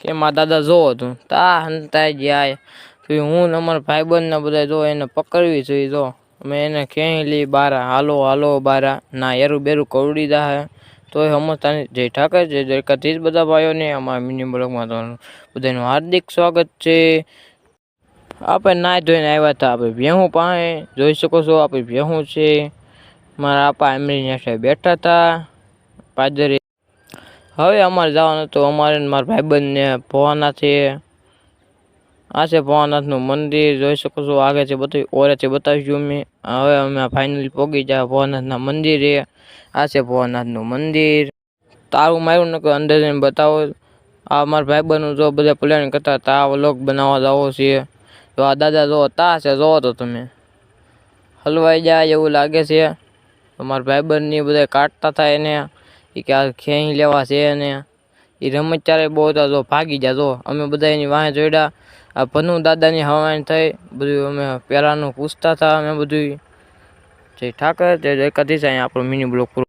કે મારા દાદા જોવો તું તા હંતાઈ ગયા. તો હું અમારા ભાઈબંધ ને બધા જો એને પકડવી જોઈએ જો. અમે એને ક્યાંય લઈ બારા. હાલો હાલો બારા. ના એરું બેરું કવડી દા તોય સમજતા નથી જય ઠાકર, જય જ બધા ભાઈઓને અમારા મિની બ્લોગમાં તમારું બધાનું હાર્દિક સ્વાગત છે. આપણે ના ધોઈને આવ્યા હતા, આપણે ભેહું પાસે જોઈ શકો છો, આપણે ભેહું છે. મારા આપા સાહેબ બેઠા હતા. પાદરે હવે અમારે જવાનું હતું અમારે મારા ભાઈબંધને ભવાનાથી આ છે ભવાનાથનું મંદિર, જોઈ શકો છો આગળ છે બધું ઓરેથી બતાવીશું અમે હવે અમે ફાઇનલી પહોંચી જાય ભવાનાથના મંદિરે. આ છે ભવાનાથનું મંદિર. તારું માર્યું નકર અંદર જઈને બતાવો. આ મારા ભાઈબંધનું જો બધા પ્લાન કરતા હતા વ્લોગ બનાવવા જાવો છે. તો આ દાદા જો તા છે, જોવો તો તમે. હલવાઈ જાય એવું લાગે છે. મારા ભાઈબંધની બધા કાઢતા થાય એને. એ કે આ ખેંચી લેવા છે અને એ રમત ચારે બહુ હતા જો ભાગી ગયા જો. અમે બધા એની વાંહે જોડ્યા આ ભનુ દાદાની હવાન થઈ. બધું અમે પહેલાંનું પૂછતા હતા. અમે બધું જય ઠાકર, જય દ્વારકાધીશ. અહીંયા આપણો મિની બ્લોક પૂરો